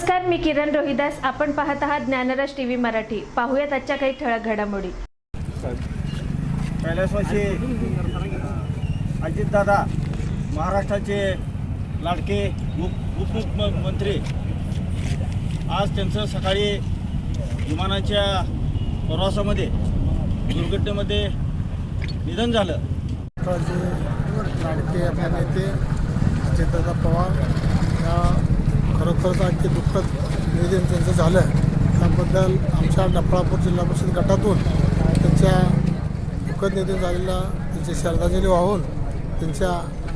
नमस्कार मी किरण रोहिदास. आपण पाहत आहात ज्ञानराज टीव्ही मराठी. पाहूयात आजच्या काही ठळक घडामोडी. कैलासवासी अजितदादा महाराष्ट्राचे लाडके उप उपमुख्यमंत्री. आज त्यांचं सकाळी विमानाच्या प्रवासामध्ये दुर्घटनेमध्ये निधन झालं. लाडके आपले नेते अजितदादा पवार या खरोखरच आणखी दुःखद निवेदन त्यांचं झालं. त्याबद्दल आमच्या डफळापूर जिल्हा परिषद गटातून त्यांच्या दुःखद निधन झालेल्या त्यांची श्रद्धांजली वाहून त्यांच्या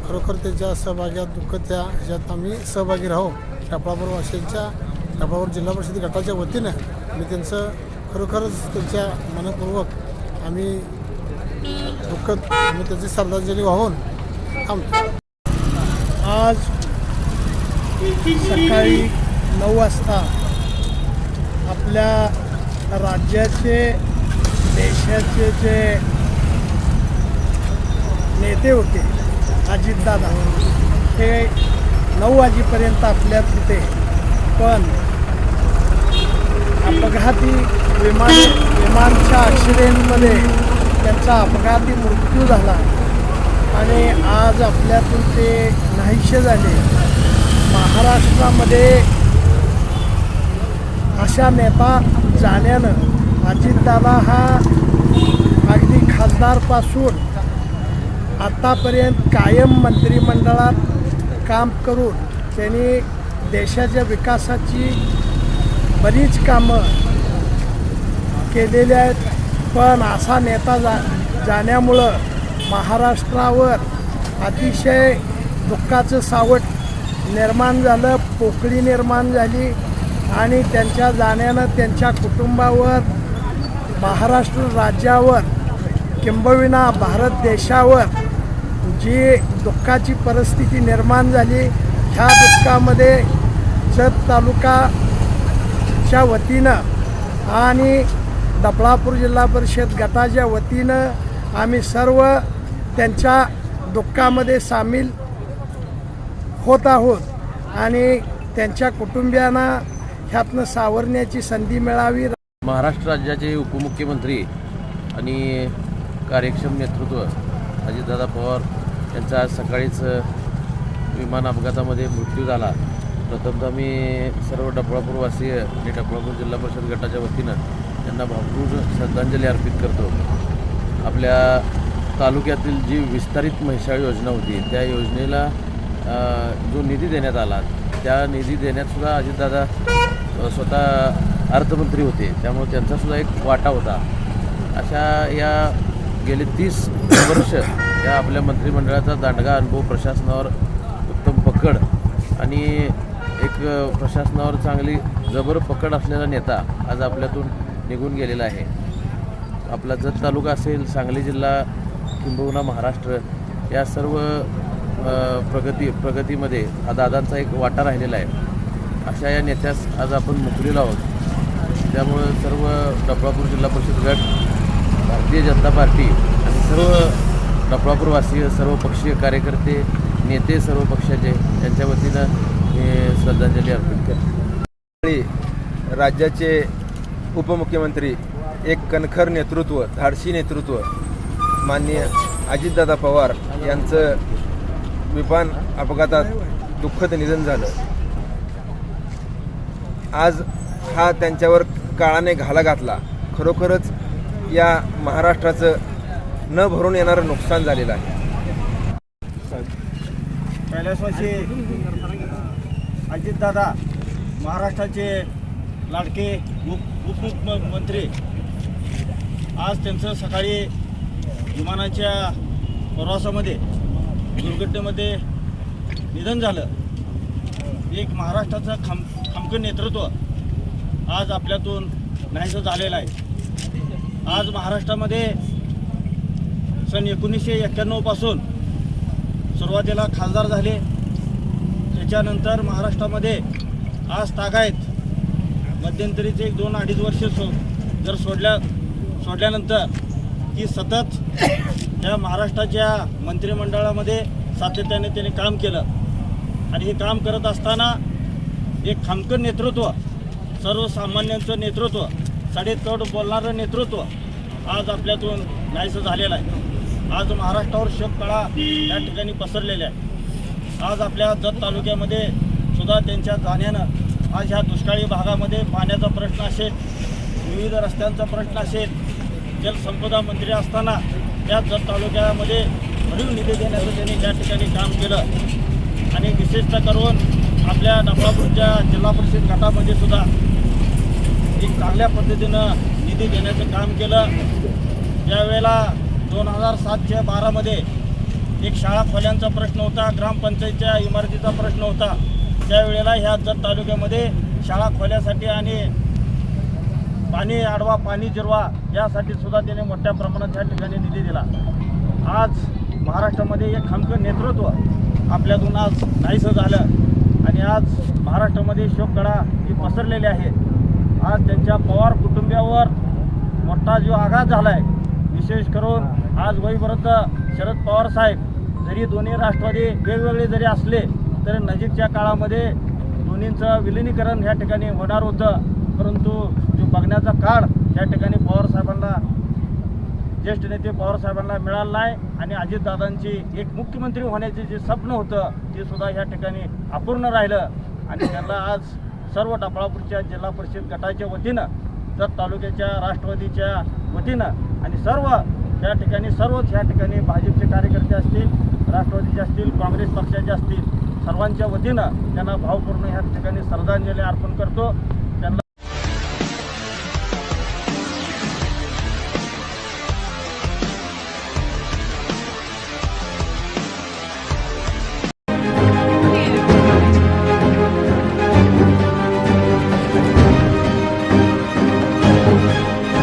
खरोखर त्यांच्या सहभाग्यात दुःखद त्या ह्याच्यात आम्ही सहभागी राहू. डफळापूर वाशियांच्या डफळापूर जिल्हा परिषद गटाच्या वतीनं मी त्यांचं खरोखरच त्यांच्या मनपूर्वक आम्ही दुःखद आम्ही त्यांची श्रद्धांजली वाहून थांबतो. आज सकाळी नऊ वाजता आपल्या राज्याचे देशाचे जे नेते होते अजितदादा हे नऊ वाजेपर्यंत आपल्यात होते पण अपघाती विमान विमानच्या ॲक्सिडेंटमध्ये त्यांचा अपघाती मृत्यू झाला. आणि आज आपल्यातून ते नाहीसे झाले. महाराष्ट्रामध्ये अशा नेता जाण्यानं अजितदादा हा अगदी खासदारपासून आत्तापर्यंत कायम मंत्रिमंडळात काम करून त्यांनी देशाच्या विकासाची बरीच कामं केलेली आहेत. पण असा नेता जा जाण्यामुळं महाराष्ट्रावर अतिशय दुःखाचं सावट निर्माण झालं पोकळी निर्माण झाली आणि त्यांच्या जाण्यानं त्यांच्या कुटुंबावर महाराष्ट्र राज्यावर किंबविना भारत देशावर जी दुःखाची परिस्थिती निर्माण झाली ह्या दुःखामध्ये जत तालुकाच्या वतीनं आणि दपळापूर जिल्हा परिषद गटाच्या वतीनं आम्ही सर्व त्यांच्या दुःखामध्ये सामील होत आहोत आणि त्यांच्या कुटुंबियांना ह्यातनं सावरण्याची संधी मिळावी. महाराष्ट्र राज्याचे उपमुख्यमंत्री आणि कार्यक्षम नेतृत्व अजितदादा पवार यांचा आज सकाळीच विमान अपघातामध्ये मृत्यू झाला. प्रथमतः मी सर्व डबळापूरवासीय आणि डबळापूर जिल्हा परिषद गटाच्या वतीनं त्यांना भरपूर श्रद्धांजली अर्पित करतो. आपल्या तालुक्यातील जी विस्तारित म्हैसाळ योजना होती त्या योजनेला जो निधी देण्यात आला त्या निधी देण्यातसुद्धा अजितदादा स्वतः अर्थमंत्री होते. त्यामुळे त्यांचासुद्धा एक वाटा होता. अशा या गेले तीस वर्ष या आपल्या मंत्रिमंडळाचा दांडगा अनुभव प्रशासनावर उत्तम पकड आणि एक प्रशासनावर चांगली जबर पकड असलेला नेता आज आपल्यातून निघून गेलेला आहे. आपला जत तालुका असेल सांगली जिल्हा किंबहुना महाराष्ट्र या सर्व प्रगती प्रगतीमध्ये हा दादांचा एक वाटा राहिलेला आहे. अशा या नेत्यास आज आपण मुकलेलो आहोत. त्यामुळं सर्व डफळापूर जिल्हा परिषद गट भारतीय जनता पार्टी आणि सर्व डफळापूरवासीय सर्व पक्षीय कार्यकर्ते नेते सर्व पक्षाचे यांच्या वतीनं मी श्रद्धांजली अर्पित करते. राज्याचे उपमुख्यमंत्री एक कणखर नेतृत्व धाडसी नेतृत्व माननीय अजितदादा पवार यांचं विमान अपघातात दुःखद निधन झालं. आज हा त्यांच्यावर काळाने घाला घातला. खरोखरच या महाराष्ट्राचं न भरून येणारं नुकसान झालेलं आहे. कैलासवासी अजितदादा महाराष्ट्राचे लाडके उप उपमुख्यमंत्री आज त्यांचं सकाळी विमानाच्या प्रवासामध्ये दुर्घटनेमध्ये निधन झालं. एक महाराष्ट्राचं खम खमकं नेतृत्व आज आपल्यातून नाहीसं झालेलं आहे. आज महाराष्ट्रामध्ये सन एकोणीसशे एक्क्याण्णवपासून सुरुवातीला खासदार झाले. त्याच्यानंतर महाराष्ट्रामध्ये आज तागायत मध्यंतरीचे एक दोन अडीच वर्ष सो जर सोडल्या सोडल्यानंतर ती सतत या महाराष्ट्राच्या मंत्रिमंडळामध्ये सातत्याने त्याने काम केलं. आणि हे काम करत असताना एक खामकर नेतृत्व सर्वसामान्यांचं नेतृत्व सडेतोड बोलणारं नेतृत्व आज आपल्यातून नाहीसं झालेलं आहे. आज महाराष्ट्रावर शोककळा या ठिकाणी पसरलेल्या आहे. आज आपल्या जत तालुक्यामध्ये सुद्धा त्यांच्या जाण्यानं आज ह्या दुष्काळी भागामध्ये पाण्याचा प्रश्न असेल विविध रस्त्यांचा प्रश्न असेल जलसंपदा मंत्री असताना त्या जत तालुक्यामध्ये भरीव निधी देण्याचं त्यांनी त्या ठिकाणी काम केलं. आणि विशेषतः करून आपल्या डफळापूरच्या जिल्हा परिषद गटामध्ये सुद्धा एक चांगल्या पद्धतीनं निधी देण्याचं काम केलं. ज्यावेळेला दोन हजार सातशे बारामध्ये एक शाळा खोल्यांचा प्रश्न होता ग्रामपंचायतच्या इमारतीचा प्रश्न होता त्यावेळेला ह्या जत तालुक्यामध्ये शाळा खोल्यासाठी आणि पाणी आडवा पाणी जिरवा यासाठी सुद्धा त्याने मोठ्या प्रमाणात त्या ठिकाणी निधी दिला. आज महाराष्ट्रामध्ये एक खमकर नेतृत्व आपल्यातून आज नाहीसं झालं. आणि आज महाराष्ट्रामध्ये शोकगडा ही पसरलेली आहे. आज त्यांच्या पवार कुटुंबियावर मोठा जो आघात झाला आहे विशेष करून आज वैविरुद्ध शरद पवार साहेब जरी दोन्ही राष्ट्रवादी वेगवेगळे जरी असले तरी नजीकच्या काळामध्ये दोन्हींचं विलिनीकरण या ठिकाणी होणार होतं. परंतु जो बघण्याचा काळ या ठिकाणी पवार साहेबांना ज्येष्ठ नेते पवार साहेबांना मिळालं नाही आणि अजितदादांची एक मुख्यमंत्री होण्याचे जे स्वप्न होतं ते सुद्धा या ठिकाणी अपूर्ण राहिलं. आणि त्यांना आज सर्व डफळापूरच्या जिल्हा परिषद गटाच्या वतीनं जत तालुक्याच्या राष्ट्रवादीच्या वतीनं आणि सर्व त्या ठिकाणी सर्वच या ठिकाणी भाजपचे कार्यकर्ते असतील राष्ट्रवादीचे असतील काँग्रेस पक्षाचे असतील सर्वांच्या वतीनं त्यांना भावपूर्ण ह्या ठिकाणी श्रद्धांजली अर्पण करतो.